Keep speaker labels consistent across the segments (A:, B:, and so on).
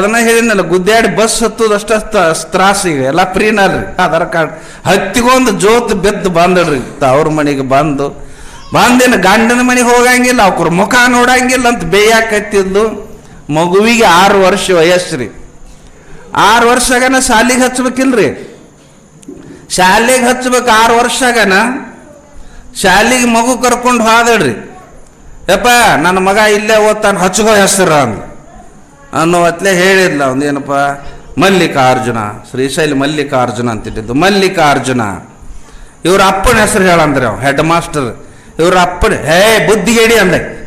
A: ಅದನ್ನ ಹೇಳಿದ್ನಲ್ಲ, ಗುದ್ದಾಡಿ ಬಸ್ ಹತ್ತುದಷ್ಟ ತ್ರಾಸ ಈಗ, ಎಲ್ಲ ಫ್ರೀನಲ್ರಿ ಆಧಾರ್ ಕಾರ್ಡ್. ಹತ್ತಿಗೊಂದು ಜೋತ್ ಬೆದ್ದು ಬಂದಡ್ರಿ ಅವ್ರ ಮನೆಗೆ ಬಂದು. ಬಂದೇನು ಗಂಡನ ಮನೆಗೆ ಹೋಗಂಗಿಲ್ಲ ಅವ್ರ ಮುಖ ನೋಡಂಗಿಲ್ಲ ಅಂತ ಬೇಯಾಕತ್ತಿದ್ದು. ಮಗುವಿಗೆ ಆರು ವರ್ಷ ವಯಸ್ಸ್ರಿ. ಆರು ವರ್ಷಗನ ಶಾಲೆಗೆ ಹಚ್ಬೇಕಿಲ್ರಿ? ಶಾಲೆಗೆ ಹಚ್ಬೇಕು ಆರು ವರ್ಷಗನ, ಶಾಲೆಗೆ ಮಗು ಕರ್ಕೊಂಡು ಹೋದಡ್ರಿ ಯಪ್ಪ, ನನ್ನ ಮಗ ಇಲ್ಲೇ ಓದ್ತಾನೆ, ಹಚ್ಕೋ ಹೆಸರು ಅಂದ. ಅನ್ನೋ ಹೇಳಿದ್ಲಾ ಹೇಳಿದ್ಲ ಏನಪ್ಪ? ಮಲ್ಲಿಕಾರ್ಜುನ, ಶ್ರೀಶೈಲಿ ಮಲ್ಲಿಕಾರ್ಜುನ ಅಂತಿಟ್ಟಿದ್ದು. ಮಲ್ಲಿಕಾರ್ಜುನ. ಇವ್ರ ಅಪ್ಪನ ಹೆಸರು ಹೇಳಂದ್ರೆ ಅವ ಹೆಡ್ ಮಾಸ್ಟರ್ ಇವ್ರ ಅಪ್ಪನ, ಹೇ ಬುದ್ಧಿಗೇಡಿ ಅಂದೆ.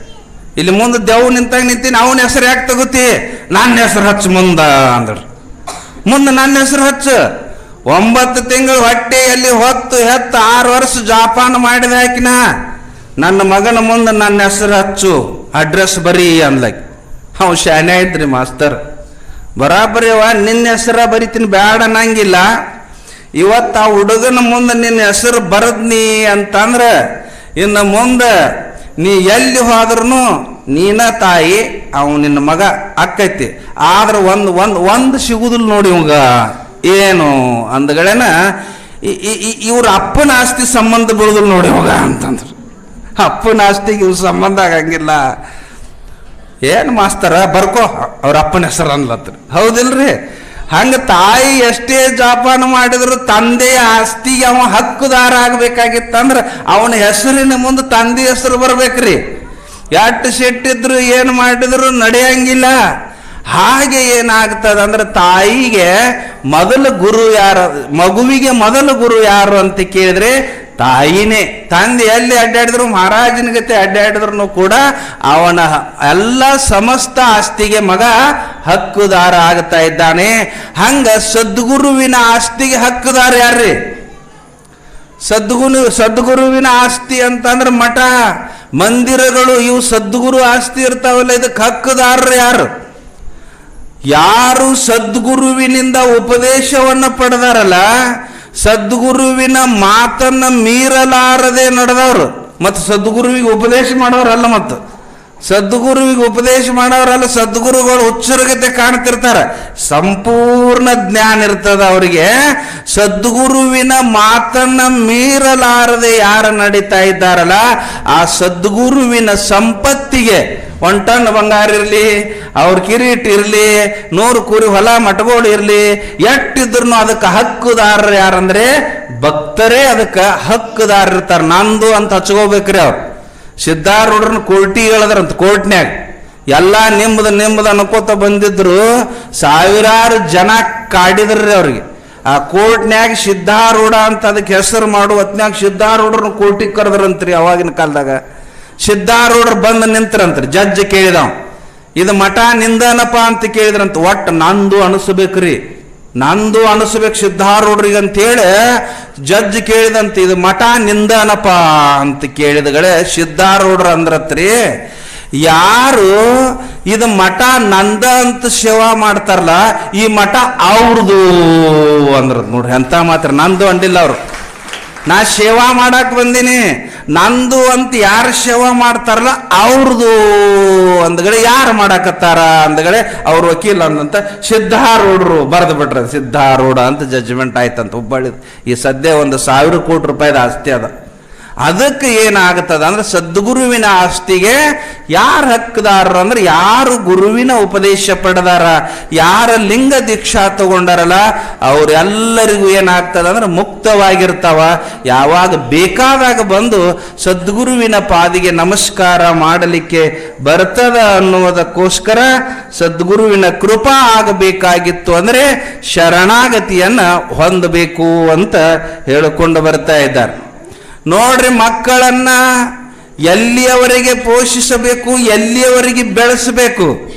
A: ಇಲ್ಲಿ ಮುಂದೆ ದೇವ್ ನಿಂತಾಗ ನಿಂತೀನಿ, ಅವನ ಹೆಸರು ಯಾಕೆ ತಗೋತಿ? ನನ್ನ ಹೆಸರು ಹಚ್ಚು ಮುಂದ ಅಂದ್ರು. ಮುಂದೆ ನನ್ನ ಹೆಸರು ಹಚ್ಚು. ಒಂಬತ್ತು ತಿಂಗಳು ಹೊಟ್ಟೆಯಲ್ಲಿ ಹೊತ್ತು ಹೆತ್ತು ಆರು ವರ್ಷ ಜಾಪಾನ ಮಾಡಿದ ಹಾಕಿನ ನನ್ನ ಮಗನ ಮುಂದೆ ನನ್ನ ಹೆಸರು ಹಚ್ಚು. ಅಡ್ರೆಸ್ ಬರೀ ಅಂದ್ಲಕ್. ಅವ್ ಶಾನೆ ಇದ್ರಿ ಮಾಸ್ತರ್. ಬರಾಬರಿ ಅವ, ನಿನ್ನ ಹೆಸರ ಬರಿತೀನಿ, ಬ್ಯಾಡ ಅನ್ನಂಗಿಲ್ಲ. ಇವತ್ತು ಆ ಹುಡುಗನ ಮುಂದೆ ನಿನ್ನ ಹೆಸರು ಬರದ್ನಿ ಅಂತಂದ್ರೆ, ಇನ್ನು ಮುಂದೆ ನೀ ಎಲ್ಲಿ ಹೋದ್ರೂ ನೀನ ತಾಯಿ, ಅವ ನಿನ್ನ ಮಗ ಅಕ್ಕೈತಿ. ಆದ್ರೆ ಒಂದು ಒಂದು ಒಂದು ಸಿಗುದಿಲ್ಲ ನೋಡಿ ಇವಾಗ. ಏನು ಅಂದಗಳೇನ ಇವ್ರ ಅಪ್ಪನ ಆಸ್ತಿ ಸಂಬಂಧ ಬೀಳುದಿಲ್ಲ ನೋಡಿ ಇವಾಗ ಅಂತಂದ್ರು. ಅಪ್ಪನ ಆಸ್ತಿಗೆ ಇವ್ರ ಸಂಬಂಧ ಆಗಂಗಿಲ್ಲ. ಏನು ಮಾಸ್ತರ? ಬರ್ಕೋ. ಅವ್ರ ಅಪ್ಪನ ಹೆಸರು ಅನ್ಲತ್ರಿ ಹೌದಿಲ್ರಿ? ಹಂಗೆ ತಾಯಿ ಎಷ್ಟೇ ಜಾಪಾನ ಮಾಡಿದ್ರು ತಂದೆಯ ಆಸ್ತಿಗೆ ಅವ ಹಕ್ಕುದಾರ ಆಗ್ಬೇಕಾಗಿತ್ತಂದ್ರೆ ಅವನ ಹೆಸರಿನ ಮುಂದೆ ತಂದೆ ಹೆಸರು ಬರ್ಬೇಕ್ರಿ. ಎಟ್ಟು ಸಿಟ್ಟಿದ್ರು ಏನು ಮಾಡಿದ್ರು ನಡೆಯಂಗಿಲ್ಲ. ಹಾಗೆ ಏನಾಗ್ತದ ಅಂದ್ರೆ ತಾಯಿಗೆ ಮೊದಲ ಗುರು ಯಾರು, ಮಗುವಿಗೆ ಮೊದಲ ಗುರು ಯಾರು ಅಂತ ಕೇಳಿದ್ರೆ ತಾಯಿನೇ, ತಂದೆ ಎಲ್ಲಿ ಅಡ್ಡಾಡಿದ್ರು, ಮಹಾರಾಜನ ಗತೆ ಅಡ್ಡಾಡಿದ್ರು ಕೂಡ ಅವನ ಎಲ್ಲ ಸಮಸ್ತ ಆಸ್ತಿಗೆ ಮಗ ಹಕ್ಕುದಾರ ಆಗ್ತಾ ಇದ್ದಾನೆ. ಹಂಗ ಸದ್ಗುರುವಿನ ಆಸ್ತಿಗೆ ಹಕ್ಕುದಾರ ಯಾರ್ರಿ? ಸದ್ಗುರು, ಸದ್ಗುರುವಿನ ಆಸ್ತಿ ಅಂತಂದ್ರೆ ಮಠ. ಮಂದಿರಗಳು ಇವು ಸದ್ಗುರು ಆಸ್ತಿ ಇರ್ತಾವಲ್ಲ, ಇದಕ್ಕೆ ಹಕ್ಕುದಾರರು ಯಾರು? ಯಾರು ಸದ್ಗುರುವಿನಿಂದ ಉಪದೇಶವನ್ನು ಪಡೆದಾರಲ್ಲ ಸದ್ಗುರುವಿನ ಮಾತನ್ನ ಮೀರಲಾರದೆ ನಡೆದವರು. ಮತ್ತು ಸದ್ಗುರುವಿಗೆ ಉಪದೇಶ ಮಾಡೋರಲ್ಲ ಮತ್ತು. ಸದ್ಗುರುವಿಗೆ ಉಪದೇಶ ಮಾಡೋರಲ್ಲ ಸದ್ಗುರುಗಳು ಹುಚ್ಚರಗತೆ ಕಾಣ್ತಿರ್ತಾರೆ. ಸಂಪೂರ್ಣ ಜ್ಞಾನ ಇರ್ತದ ಅವರಿಗೆ. ಸದ್ಗುರುವಿನ ಮಾತನ್ನ ಮೀರಲಾರದೆ ಯಾರು ನಡೀತಾ ಇದ್ದಾರಲ್ಲ, ಆ ಸದ್ಗುರುವಿನ ಸಂಪತ್ತಿಗೆ ಒಂದ್ ಟನ್ ಬಂಗಾರ ಇರಲಿ, ಅವ್ರ ಕಿರೀಟ್ ಇರಲಿ, ನೂರು ಕುರಿ ಹೊಲ ಮಟಗೋಳು ಇರಲಿ ಎಷ್ಟಿದ್ರು ಅದಕ್ಕೆ ಹಕ್ಕುದಾರರು ಯಾರಂದ್ರೆ ಭಕ್ತರೇ ಅದಕ್ಕೆ ಹಕ್ಕುದಾರ ಇರ್ತಾರೆ. ನಂದು ಅಂತ ಹಚ್ಕೋಬೇಕ್ರಿ ಅವ್ರು. ಸಿದ್ಧಾರೂಢರನ್ನ ಕೋರ್ಟಿ ಹೇಳದ್ರಂತ ಕೋರ್ಟ್ನ್ಯಾಗ. ಎಲ್ಲ ನಿಮ್ಮದು ನಿಮ್ಮದು ಅನ್ಕೋತ ಬಂದಿದ್ರು, ಸಾವಿರಾರು ಜನ ಕಾಡಿದ್ರಿ ಅವ್ರಿಗೆ. ಆ ಕೋರ್ಟ್ನ್ಯಾಗ ಸಿದ್ಧಾರೂಢ ಅಂತ ಅದಕ್ಕೆ ಹೆಸರು ಮಾಡುವ ಹೊತ್ನ್ಯಾಗ ಸಿದ್ಧಾರೂಢರನ್ನ ಕೋರ್ಟಿಗೆ ಕರೆದ್ರಂತ್ರಿ ಅವಾಗಿನ ಕಾಲದಾಗ. ಸಿದ್ಧಾರೂಢರು ಬಂದು ನಿಂತ್ರಂತ್ರಿ, ಜಡ್ಜ್ ಕೇಳಿದವ. ಇದು ಮಠ ನಿಂದನಪ್ಪ ಅಂತ ಕೇಳಿದ್ರಂತ, ಒಟ್ಟು ನಂದು ಅನಿಸ್ಬೇಕ್ರಿ. ನಂದು ಅನಿಸ್ಬೇಕು ಸಿದ್ಧಾರೂಢರಿಗೆ ಅಂತೇಳಿ ಜಡ್ಜ್ ಕೇಳಿದಂತ ಇದು ಮಠ ನಿಂದನಪ್ಪ ಅಂತ ಕೇಳಿದಗಳೇ ಸಿದ್ಧಾರೂಢರು ಅಂದ್ರತ್ರಿ. ಯಾರು ಇದು ಮಠ ನಂದ ಅಂತ ಸೇವಾ ಮಾಡ್ತಾರಲ್ಲ, ಈ ಮಠ ಅವ್ರದು ಅಂದ್ರ ನೋಡ್ರಿ, ಎಂತ ಮಾತ್ರ ನಂದು ಅಂದಿಲ್ಲ ಅವರು. ನಾ ಸೇವಾ ಮಾಡಕ್ ಬಂದೀನಿ. ನಂದು ಅಂತ ಯಾರು ಶವ ಮಾಡ್ತಾರಲ್ಲ ಅವ್ರದು ಅಂದ ಅಂದಗಡೆ ಯಾರು ಮಾಡಾಕತ್ತಾರ ಅಂದಗಡೆ ಅವ್ರ ವಕೀಲ ಅಂದಂತ ಸಿದ್ಧಾರೂಢರು ಬರೆದು ಬಿಟ್ರೆ. ಸಿದ್ಧಾರೂಢ ಅಂತ ಜಜ್ಮೆಂಟ್ ಆಯ್ತಂತ ಹುಬ್ಬಳ್ಳಿ. ಈ ಸದ್ಯ ಒಂದು ಸಾವಿರ ಕೋಟಿ ರೂಪಾಯಿದ ಆಸ್ತಿ ಅದ. ಅದಕ್ಕೆ ಏನಾಗುತ್ತದೆ ಅಂದ್ರೆ ಸದ್ಗುರುವಿನ ಆಸ್ತಿಗೆ ಯಾರು ಹಕ್ಕದಾರರು ಅಂದ್ರೆ ಯಾರು ಗುರುವಿನ ಉಪದೇಶ ಪಡೆದಾರ, ಯಾರ ಲಿಂಗ ದೀಕ್ಷಾ ತಗೊಂಡಾರಲ್ಲ, ಅವರೆಲ್ಲರಿಗೂ ಏನಾಗ್ತದೆ ಅಂದ್ರೆ ಮುಕ್ತವಾಗಿರ್ತಾವ. ಯಾವಾಗ ಬೇಕಾದಾಗ ಬಂದು ಸದ್ಗುರುವಿನ ಪಾದಿಗೆ ನಮಸ್ಕಾರ ಮಾಡಲಿಕ್ಕೆ ಬರ್ತದ ಅನ್ನುವುದಕ್ಕೋಸ್ಕರ ಸದ್ಗುರುವಿನ ಕೃಪಾ ಆಗಬೇಕಾಗಿತ್ತು ಅಂದ್ರೆ ಶರಣಾಗತಿಯನ್ನ ಹೊಂದಬೇಕು ಅಂತ ಹೇಳಿಕೊಂಡು ಬರ್ತಾ ಇದ್ದಾರೆ. ನೋಡ್ರಿ ಮಕ್ಕಳನ್ನ ಎಲ್ಲಿಯವರೆಗೆ ಪೋಷಿಸಬೇಕು ಎಲ್ಲಿಯವರೆಗೆ ಬೆಳೆಸಬೇಕು?